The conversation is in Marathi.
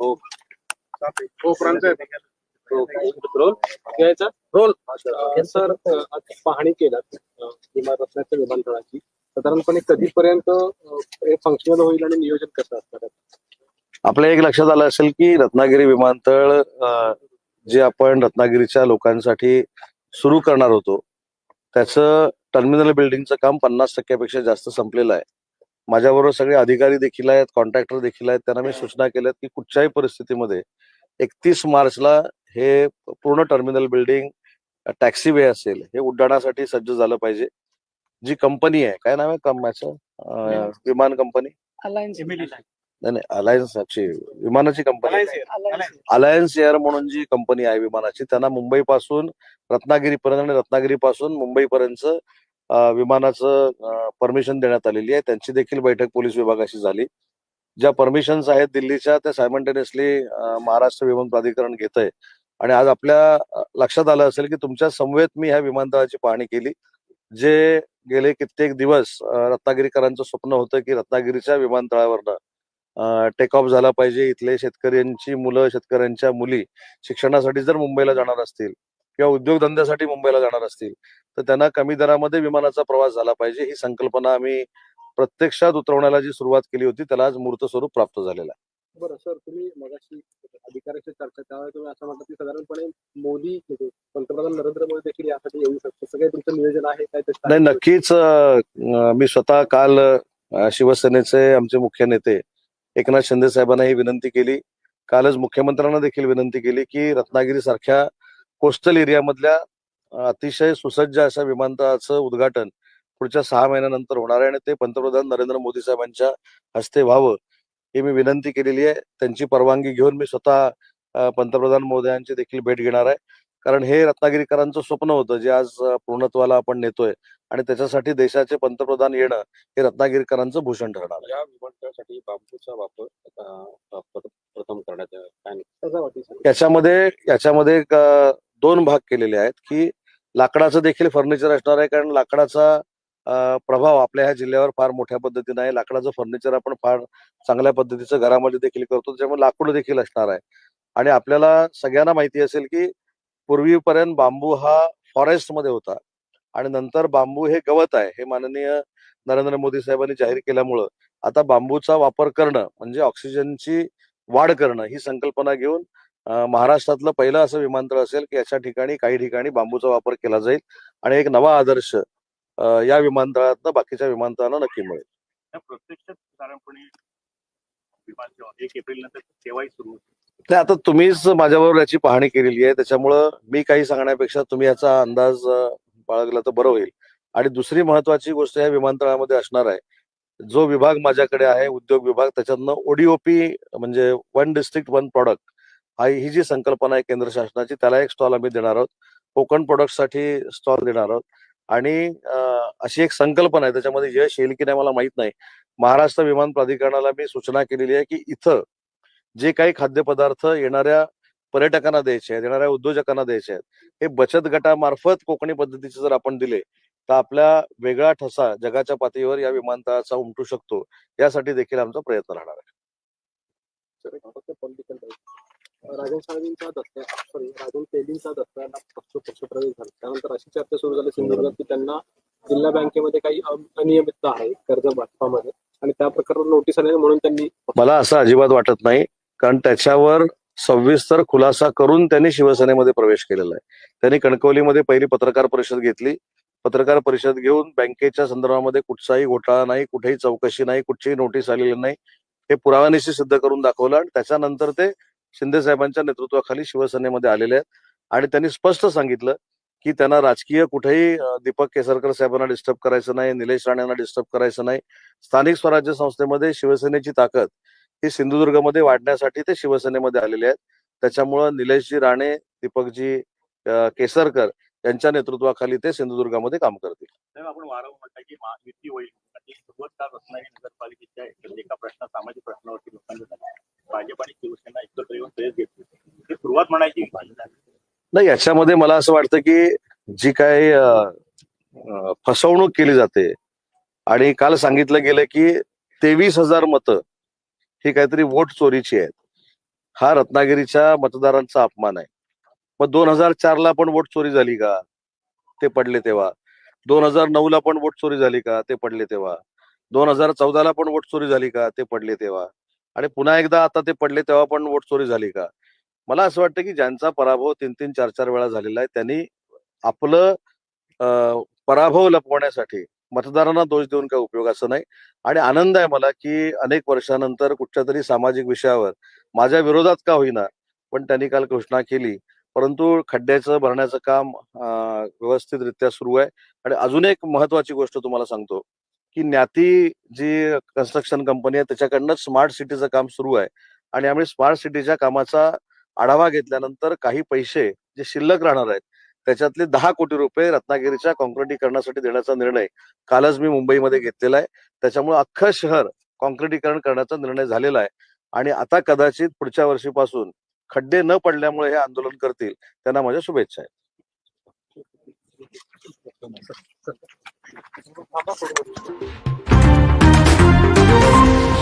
हो हो प्रांत रोल घ्यायचा रोल सर पाहणी केलं विमान रत्नाच्या विमानतळाची साधारणपणे कधीपर्यंत फंक्शनल होईल आणि नियोजन कसं असणार आपल्या एक लक्षात आलं असेल की रत्नागिरी विमानतळ जे आपण रत्नागिरीच्या लोकांसाठी सुरू करणार होतो त्याचं टर्मिनल बिल्डिंगचं काम पन्नास टक्क्यापेक्षा जास्त संपलेलं आहे. माझ्याबरोबर सगळे अधिकारी देखील आहेत कॉन्ट्रॅक्टर देखील आहेत. त्यांना मी सूचना केल्यात की कुठच्याही परिस्थितीमध्ये एकतीस मार्चला हे पूर्ण टर्मिनल बिल्डिंग टॅक्सी वे असेल हे उड्डाणासाठी सज्ज झालं पाहिजे. जी कंपनी आहे काय नाव आहे अ, विमान कंपनी? नाही नाही अलायन्स विमानाची कंपनी अलायन्स एअर म्हणून जी कंपनी आहे विमानाची त्यांना मुंबई पासून रत्नागिरी पर्यंत आणि रत्नागिरी पासून मुंबई पर्यंत विमानाचं परमिशन देण्यात आलेली आहे. त्यांची देखील बैठक पोलीस विभागाशी झाली. ज्या परमिशन्स आहेत दिल्लीच्या त्या सायमंटेनियसली महाराष्ट्र विमान प्राधिकरण घेत आहे आणि आज आपल्या लक्षात आलं असेल की तुमच्या समवेत मी ह्या विमानतळाची पाहणी केली जे गेले कित्येक दिवस रत्नागिरीकरांचं स्वप्न होतं की रत्नागिरीच्या विमानतळावरनं टेक ऑफ झाला पाहिजे. इथले शेतकऱ्यांची मुलं शेतकऱ्यांच्या मुली शिक्षणासाठी जर मुंबईला जाणार असतील किंवा उद्योगधंद्यासाठी मुंबईला जाणार असतील तर त्यांना कमी दरामध्ये विमानाचा प्रवास झाला पाहिजे. ही संकल्पना आम्ही प्रत्यक्षात उतरवण्याला जी सुरुवात केली होती त्याला आज मूर्त स्वरूप प्राप्त झालेलं आहे. बरं सर तुम्ही मगाशी अधिकाऱ्याची चर्चा त्यावेळी तुम्ही असं म्हटलं की साधारणपणे मोदी म्हणजे पंतप्रधान नरेंद्र मोदी देखील यासाठी येऊ शकतो सगळे तुमचं नियोजन आहे काय ते नाही नक्कीच मी स्वतः काल शिवसेनेचे आमचे मुख्य नेते एकनाथ शिंदे साहेबांना ही विनंती केली. कालच मुख्यमंत्र्यांना देखील विनंती केली की रत्नागिरी सारख्या कोस्टल एरियामधल्या अतिशय सुसज्ज अशा विमानतळाचं उद्घाटन पुढच्या सहा महिन्यानंतर होणार आहे आणि ते पंतप्रधान नरेंद्र मोदी साहेबांच्या हस्ते व्हावं ही मी विनंती केलेली आहे. त्यांची परवानगी घेऊन मी स्वतः पंतप्रधान मोदयांची देखील भेट घेणार आहे. कारण हे रत्नागिरीकरांचं स्वप्न होतं जे आज पूर्णत्वाला आपण नेतोय आणि त्याच्यासाठी देशाचे पंतप्रधान येणं हे रत्नागिरीकरांचं भूषण ठरणार या विमानतळासाठी बांबूचा वापर प्रथम करण्यात. याच्यामध्ये याच्यामध्ये एक, दोन भाग केलेले आहेत की लाकडाचं देखील फर्निचर असणार आहे कारण लाकडाचा प्रभाव आपल्या ह्या जिल्ह्यावर फार मोठ्या पद्धतीने आहे. लाकडाचं फर्निचर आपण फार चांगल्या पद्धतीचं घरामध्ये देखील करतो त्याच्यामुळे लाकूड देखील असणार आहे. आणि आपल्याला सगळ्यांना माहिती असेल की पूर्वीपर्यंत बांबू हा फॉरेस्टमध्ये होता आणि नंतर बांबू हे गवत आहे हे माननीय नरेंद्र मोदी साहेबांनी जाहीर केल्यामुळं आता बांबूचा वापर करणं म्हणजे ऑक्सिजनची वाढ करणं ही संकल्पना घेऊन महाराष्ट्रातलं पहिलं असं विमानतळ असेल की याच्या ठिकाणी काही ठिकाणी बांबूचा वापर केला जाईल आणि एक नवा आदर्श या विमानतळातनं बाकीच्या विमानतळांना नक्की मिळेल. त्या प्रत्यक्षात साधारणपणे विमान सेवा एक एप्रिल नंतर सेवाही सुरू होती? नाही आता तुम्हीच माझ्याबरोबर याची पाहणी केलेली आहे. त्याच्यामुळं मी काही सांगण्यापेक्षा तुम्ही याचा अंदाज बाळगला तर बरं होईल. आणि दुसरी महत्वाची गोष्ट या विमानतळामध्ये असणार आहे. जो विभाग माझ्याकडे आहे उद्योग विभाग त्याच्यातनं ओडीओपी म्हणजे वन डिस्ट्रिक्ट वन प्रॉडक्ट हा ही जी संकल्पना आहे केंद्र शासनाची त्याला एक स्टॉल आम्ही देणार आहोत. कोकण प्रोडक्टसाठी स्टॉल देणार आहोत. आणि अशी एक संकल्पना आहे त्याच्यामध्ये यश येईल की नाही मला माहीत नाही. महाराष्ट्र विमान प्राधिकरणाला मी सूचना केलेली आहे की इथं जे काही खाद्यपदार्थ येणाऱ्या पर्यटकांना द्यायचे आहेत येणाऱ्या उद्योजकांना द्यायचे आहेत हे बचत गटामार्फत कोकणी पद्धतीचे जर आपण दिले तर आपल्या वेगळा ठसा जगाच्या पातळीवर या विमानतळाचा उमटू शकतो. यासाठी देखील आमचा प्रयत्न राहणार आहे. राजन साळवींचा दसऱ्या सॉरी राजन तेलींचा दसऱ्याला पक्ष पक्षप्रवेश झाला. त्यानंतर अशी चर्चा सुरू झाली सिंधुदुर्गात की त्यांना जिल्हा बँकेमध्ये काही अनियमितता आहे कर्ज वाटपामध्ये आणि त्या प्रकारावर नोटीस आली म्हणून त्यांनी मला असं अजिबात वाटत नाही कारण त्याच्यावर सविस्तर खुलासा करून त्यांनी शिवसेनेमध्ये प्रवेश केलेला आहे. त्यांनी कणकवलीमध्ये पहिली पत्रकार परिषद घेतली. पत्रकार परिषद घेऊन बँकेच्या संदर्भामध्ये कुठचाही घोटाळा नाही कुठेही चौकशी नाही कुठचीही नोटीस आलेली नाही. हे पुराव्यानिशी सिद्ध करून दाखवलं आणि त्याच्यानंतर ते शिंदे साहेबांच्या नेतृत्वाखाली शिवसेनेमध्ये आलेले आहेत. आणि त्यांनी स्पष्ट सांगितलं की त्यांना राजकीय कुठेही दीपक केसरकर साहेबांना डिस्टर्ब करायचं नाही निलेश राणेंना डिस्टर्ब करायचं नाही. स्थानिक स्वराज्य संस्थेमध्ये शिवसेनेची ताकद ही सिंधुदुर्गमध्ये वाढण्यासाठी ते शिवसेनेमध्ये आलेले आहेत. त्याच्यामुळं निलेशजी राणे दीपकजी केसरकर यांच्या नेतृत्वाखाली ते सिंधुदुर्गामध्ये काम करतील. आपण वारंवार म्हणता की महायुती होईल. सुरुवात का रत्नागिरी नगरपालिकेच्या एका प्रश्न सामाजिक प्रश्नावरती लोकांनी भाजप आणि सुरुवात म्हणायची नाही याच्यामध्ये मला असं वाटतं की जी काय फसवणूक केली जाते आणि काल सांगितलं गेलं की तेवीस हजार मतं ही काहीतरी वोट चोरीची आहेत. हा रत्नागिरीच्या मतदारांचा अपमान आहे. मग दोन हजार चारला पण वोट चोरी झाली का? ते पडले तेव्हा. दोन हजार नऊ ला पण वोट चोरी झाली का? ते पडले तेव्हा. दोन हजार चौदाला पण वोट चोरी झाली का? ते पडले तेव्हा. आणि पुन्हा एकदा आता ते पडले तेव्हा पण वोट चोरी झाली का? मला असं वाटतं की ज्यांचा पराभव तीन तीन चार चार वेळा झालेला आहे त्यांनी आपलं पराभव लपवण्यासाठी मतदारांना दोष देऊन काही असं नाही. आणि आनंद आहे मला की अनेक वर्षानंतर कुठच्या तरी सामाजिक विषयावर माझ्या विरोधात का होईना पण त्यांनी काल घोषणा केली. परंतु खड्ड्याचं भरण्याचं काम व्यवस्थितरित्या सुरू आहे. आणि अजून एक महत्वाची गोष्ट तुम्हाला सांगतो. की ज्ञाती जी कन्स्ट्रक्शन कंपनी आहे त्याच्याकडनं स्मार्ट सिटीचं काम सुरू आहे. आणि आम्ही स्मार्ट सिटीच्या कामाचा आढावा घेतल्यानंतर काही पैसे जे शिल्लक राहणार आहेत त्याच्यातले दहा कोटी रुपये रत्नागिरीच्या कॉन्क्रिटीकरणासाठी देण्याचा निर्णय कालच मी मुंबईमध्ये घेतलेला आहे. त्याच्यामुळे अख्खं शहर कॉन्क्रिटीकरण करण्याचा निर्णय झालेला आहे. आणि आता कदाचित पुढच्या वर्षीपासून खड्डे न पडल्यामुळे हे आंदोलन करतील त्यांना माझ्या शुभेच्छा आहेत. ঠান্ডা